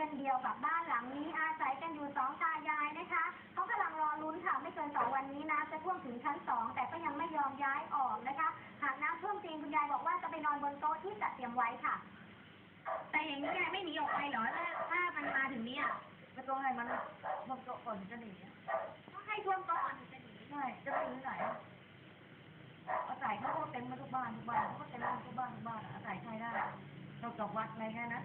ช่นเดียวกับบ้านหลังนี้อาศัยกันอยู่สองตายายนะคะเขากำลังรอลุ้นค่ะไม่เกินสองวันนี้น้ำจะท่วมถึงชั้นสองแต่ก็ยังไม่ยอมย้ายออกนะคะ หากน้ำท่วมจริงคุณยายบอกว่าจะไปนอนบนโต๊ะที่จัดเตรียมไว้ค่ะ แต่อย่างนี้ยายไม่หนีออกไปเหรอถ้าถ้ามันมาถึงเนี้ยก็ต้องให้มันมันก็ก่อนจะหนีอะต้องให้ท่วมก่อนถึงจะหนีใช่จะไปที่ไหนอะอาศัยเขาก็เต็มมาทุกบ้านทุกบ้านเขาก็เต็มมาทุกบ้านทุกบ้านอะอาศัยใครได้นอกจากวัดอะไรแค่นั้น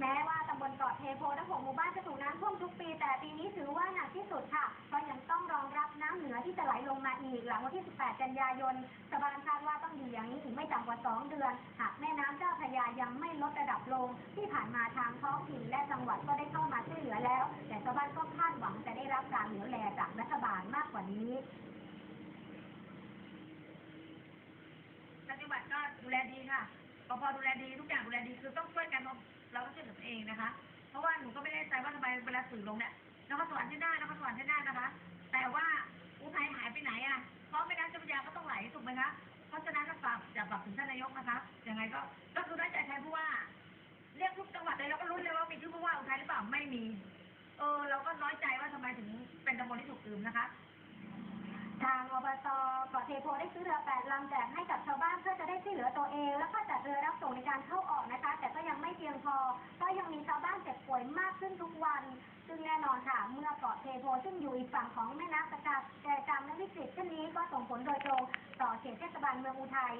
แม้ว่าตำบลเกาะเทโพทั้งหกหมู่บ้านจะถูกน้ำท่วมทุกปี แต่ปีนี้ถือว่าหนักที่สุดค่ะ เพราะยังต้องรองรับน้ำเหนือที่จะไหลลงมาอีกหลังวันที่ 18 กันยายนชาวบ้านคาดว่าต้องอยู่อย่างนี้อีกไม่ต่ำกว่า 2 เดือน หากแม่น้ำเจ้าพระยายังไม่ลดระดับลง ที่ผ่านมาทางท้องถิ่นและจังหวัดก็ได้เข้ามาช่วยเหลือแล้ว แต่ชาวบ้านก็คาดหวังจะได้รับการเหลียวแลจากรัฐบาลมากกว่านี้ปฏิบัติก็ดูแลดีค่ะพอพอดูแลดีทุกอย่างดูแลดีคือต้องช่วยกันเราต้ องช่วยเองนะคะ เพราะว่าหนูก็ไม่แน่ใจว่าทำไมเวลาสื่อลงเนี่ยนครสวรรค์ที่หน้านครสวรรค์ที่หน้านะคะ แต่ว่าอุทัยหายไปไหนอะเพราะไม่งั้นเจ้าพระยาก็ต้องไหลถูกไหมคะเพราะฉะนั้นก็ฝากจะฝากถึงท่านนายกนะคะยังไงก็ก็คือได้ใจแทนผู้ว่า เรียกทุกจังหวัดเลยเราก็รู้เลยว่ามีชื่อผู้ว่าอุทัยหรือเปล่าไม่มี เออเราก็น้อยใจว่าทำไมถึงเป็นตำบลที่ถูกลืมนะคะทางอบตเกาะเทโพได้ซื้อเรือแปดลำแจกให้กับชาวบ้านเพื่อจะได้ช่วยเหลือตัวเอง แล้วก็จัดเรือรับส่งในการเข้าออกนะคะ มีชาวบ้านเจ็บป่วยมากขึ้นทุกวัน ซึ่งแน่นอนค่ะ เมื่อเกาะเทโพซึ่งอยู่อีกฝั่งของแม่น้ำสกาแก่กรรมและวิกฤตเช่นนี้ก็ส่งผลโดยตรงต่อเขตเทศบาลเมืองอุทัย